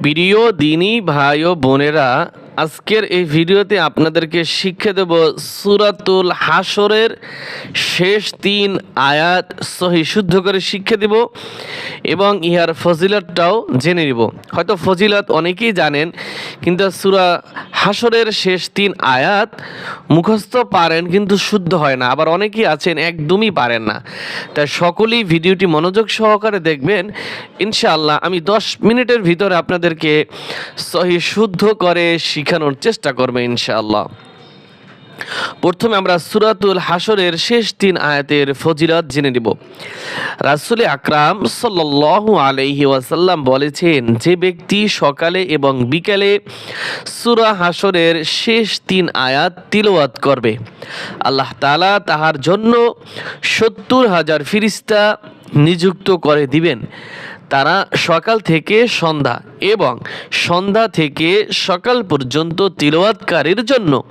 প্রিয় দিনী ভাই ও বোনেরা আজকের এই ভিডিওতে আপনাদেরকে শিক্ষা দেব সুরাতুল হাসরের শেষ তিন আয়াত সহি শুদ্ধ করে শিক্ষা দেব এবং ইহার ফজিলতটাও জেনে নিব। হয়তো ফজিলত অনেকেই জানেন, কিন্তু সুরা হাসরের শেষ তিন আয়াত মুখস্থ পারেন কিন্তু শুদ্ধ হয় না। আবার অনেকেই আছেন, একদমই পারেন না। তাই সকলেই ভিডিওটি মনোযোগ সহকারে দেখবেন। ইনশাআল্লাহ আমি দশ মিনিটের ভিতরে আপনাদেরকে সহি শুদ্ধ করে শেখানোর চেষ্টা করব ইনশাআল্লাহ। প্রথমে আমরা সুরাতুল হাসরের শেষ তিন আয়াতের ফজিলত জেনে নিব। রাসুল আকরাম সাল্লাল্লাহু আলাইহি ওয়াসাল্লাম বলেছেন, যে ব্যক্তি সকালে এবং বিকালে সুরা হাসরের শেষ তিন আয়াত তিলওয়াত করবে, আল্লাহ তালা তাহার জন্য সত্তর হাজার ফিরিস্তা নিযুক্ত করে দিবেন। তারা সকাল থেকে সন্ধ্যা এবং সন্ধ্যা থেকে সকাল পর্যন্ত তিলওয়াতকারীর জন্য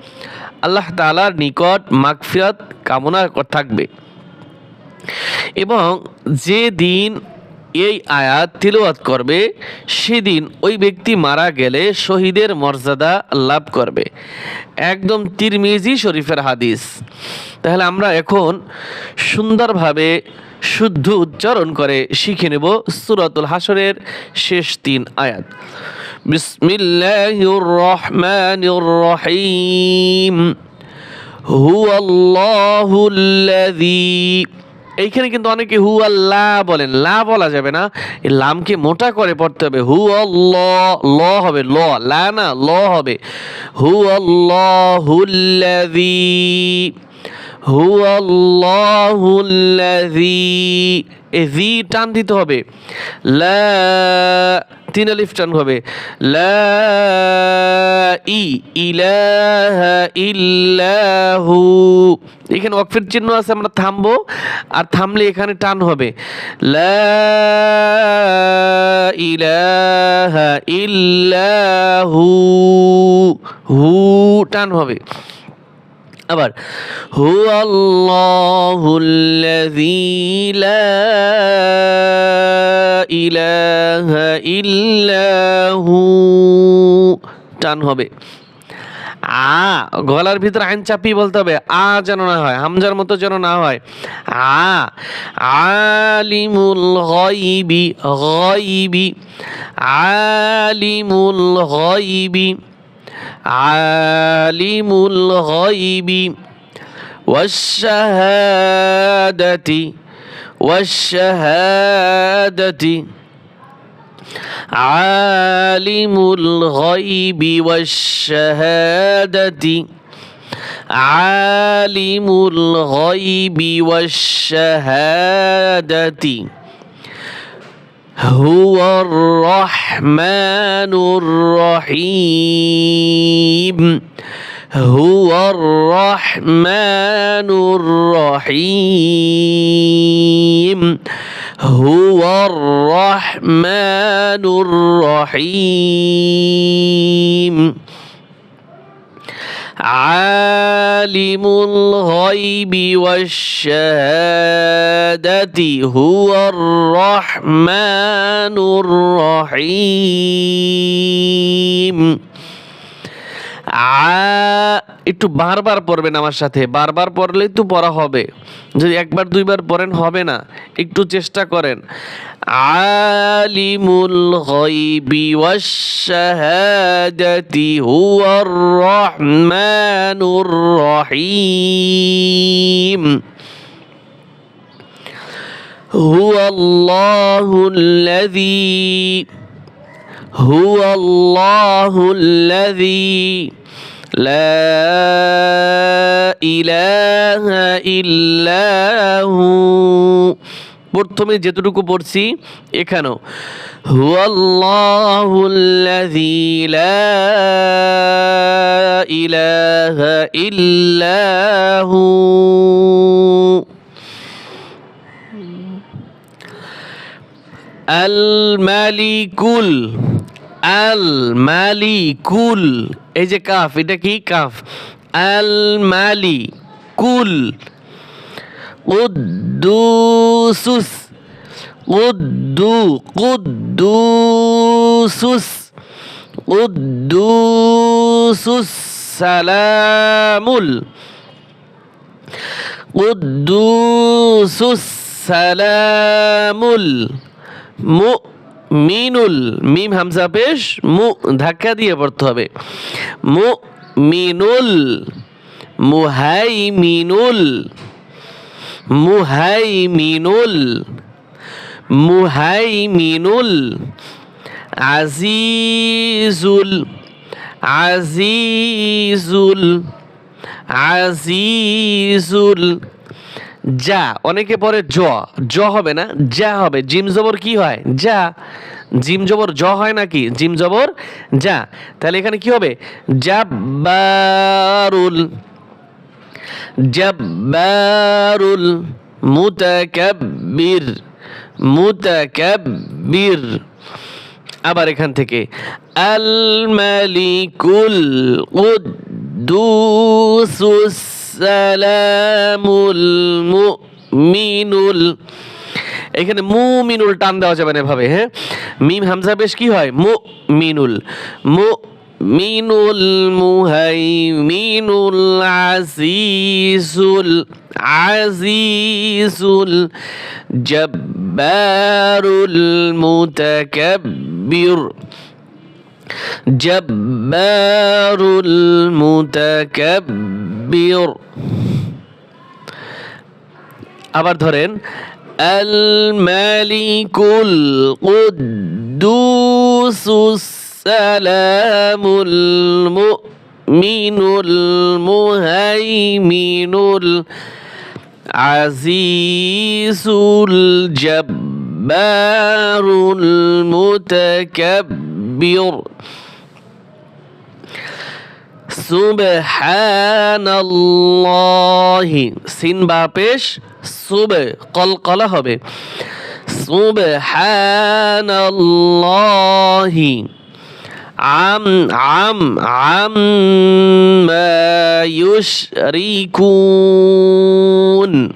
আল্লাহ তালার নিকট মাগফিরাত কামনা থাকবে। এবং যে দিন এই আয়াত তিলওয়াত করবে, সেদিন ওই ব্যক্তি মারা গেলে শহীদের মর্যাদা লাভ করবে। একদম তিরমিজি শরীফের হাদিস। তাহলে আমরা এখন সুন্দরভাবে শুদ্ধ উচ্চারণ করে, শিখে নেব সুরাতুল হাসরের শেষ তিন আয়াত। বিসমিল্লাহির রহমানির রহিম হুয়াল্লাহুল্লাযী। এইখানে কিন্তু অনেকে হু আল্লাহ বলেন। লা বলা যাবে না। এই লামকে মোটা করে পড়তে হবে। হু আল্লাহ ল হবে ল। লা না, ল হবে। হু আল্লাহুল্লাযী হু আল্লাহুল্লাযী এ জি টান দিতে হবে। লা, তিন টান হবে। লা, ই এখানে ওয়াকফের চিহ্ন আছে, আমরা থামবো। আর থামলে এখানে টান হবে। লা হু, টান হবে। আবার হু আল্লাহুল্লাযী লা ইলাহা ইল্লাহু টান হবে। আ, গলার ভিতরে আইন চাপিয়ে বলতে হবে, আ যেন না হয়, হামজার মতো যেন না হয়। আ, আলিমুল গয়বি গয়বি, আলিমুল গয়বি। عالم الغيب والشهادة والشهادة. عالم الغيب والشهادة. عالم الغيب والشهادة. هو الرحمن الرحيم. هو الرحمن الرحيم. هو الرحمن الرحيم. عالم الغيب والشهادة هو الرحمن الرحيم. আ একটু বারবার পড়বেন আমার সাথে বারবার পড়লেই তো পড়া হবে যদি একবার দুইবার পড়েন হবে না একটু চেষ্টা করেন আলিমুল গায়বি ওয়াশ শাহাদাতি হুয়ার রহমানুর রহিম هو الله الذي هو الله الذي لا إله إلا هو প্রথমে যেতটুকু পড়ছি এখানেও হুয়াল্লাহুল্লাযী লা ইলাহা ইল্লা হু আল মালিকুল আল মালিকুল এই যে কাফ, এটা কি কাফ? আল মালিকুল কুদ্দুসুস কুদ্দু কুদ্দুসুস কুদ্দুসুস সালামুল কুদ্দুসুস সালামুল, মু মিনুল, মিম হামজা পেশ, মু ধাক্কা দিয়ে পড়তে হবে। মু মিনুল মুহাই মিনুল মুহাই মিনুল মুহাই মিনুল আজিজুল আজিজুল আজিজুল। যা, অনেকে পরে জ জ হবে না, যা হবে। জিম জবর কি হয়? যা। জিম জবর জ হয় নাকি? জিম জবর যা। তাহলে এখানে কি হবে? জাব্বারুল জাব্বারুল মুতাকাব্বির মুতাকাব্বির। আবার এখান থেকে, আল মালিকুল কুদ্দুসুস সালামুল মুমিনুল। এখানে মুমিনুল টান দেওয়া যাবে না এভাবে হ্যাঁ? মিম হামজা বেশ কি হয়? মু মিনুল মু মিনুল মুহাইমিনুল আজিজুল আজিজুল জব্বারুল মুতাকাব্বির। জব্বারুল মুতাকাব্বির। আবার ধরেন আল মালিকুল কুদ্দুসুস সালামুল মুমিনুল মুহাইমিনুল আজিজুল জব্বারুল মুতাকাব্বির। সুবহানাল্লাহি। সিন বা পেশ সুবে কলকলা হবে। সুবহানাল্লাহি। আম আম আম ইউশরিকুন।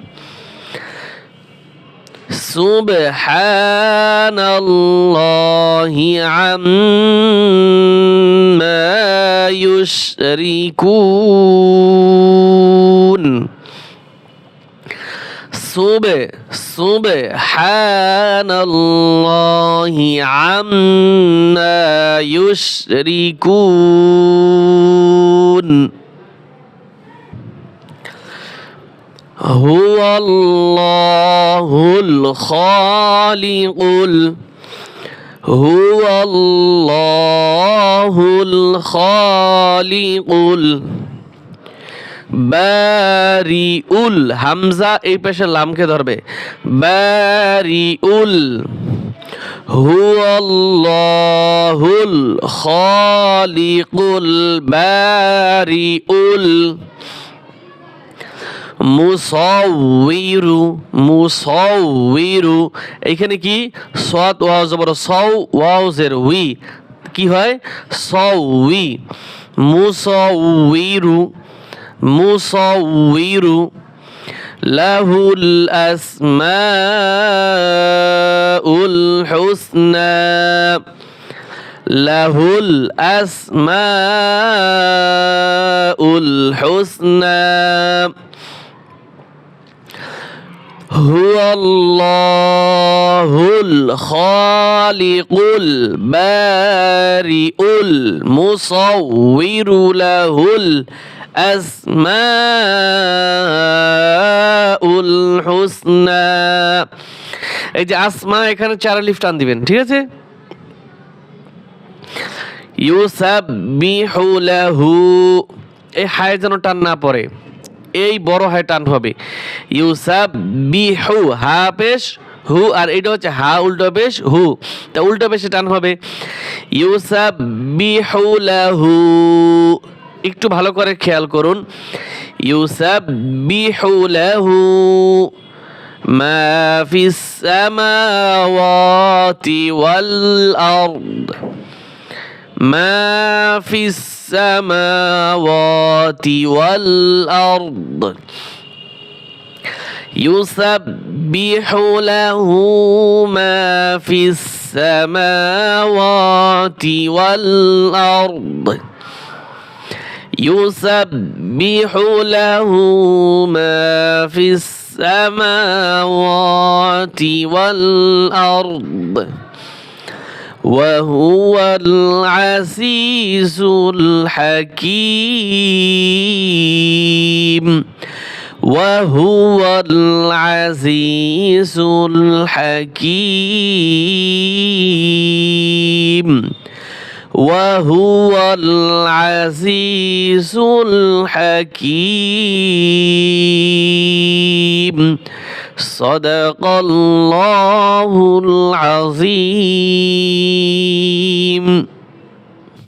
সুবহানাল্লাহি আম্মা يشركون سب سبحان الله عما يشركون. هو الله الخالق ال- هو الله الخالق ال- বারিউল হামজা এই পেশে লামকে ধরবে বারিউল হুয়াল্লাহুল খালিকুল বারিউল মুসাউইরু মুসাউইরু। এখানে কি? সৎ ওয়াও জবর সৌ ওয়াও জের, উই। কি হয়? সউই। মুসাউইরু মুসাউইরু। লাহুল আসমাউল হুসনা। লাহুল আসমাউল হুসনা। هو الله الخالق البارئ المصور له الأسماء الحسنى এই যে আসমা এখানে চার লিফ টান দিবেন ঠিক আছে ইউসাব্বিহু লাহু এই হায় যেন টান না পড়ে এই বড় হায় টান হবে ইউসাব বিহু হা পেশ হু আর এটা হচ্ছে হা উল্টো পেশ হু তা উল্টো পেশে টান হবে ইউসাব বিহু লাহু একটু ভালো করে খেয়াল করুন ইউসাব বিহু লাহু ما في السماوات والأرض ما في السماوات والأرض يسبح له ما في السماوات السماوات والأرض يسبح له ما في السماوات والأرض وهو العزيز الحكيم. وهو العزيز الحكيم. وهو العزيز الحكيم. صدق الله العظيم.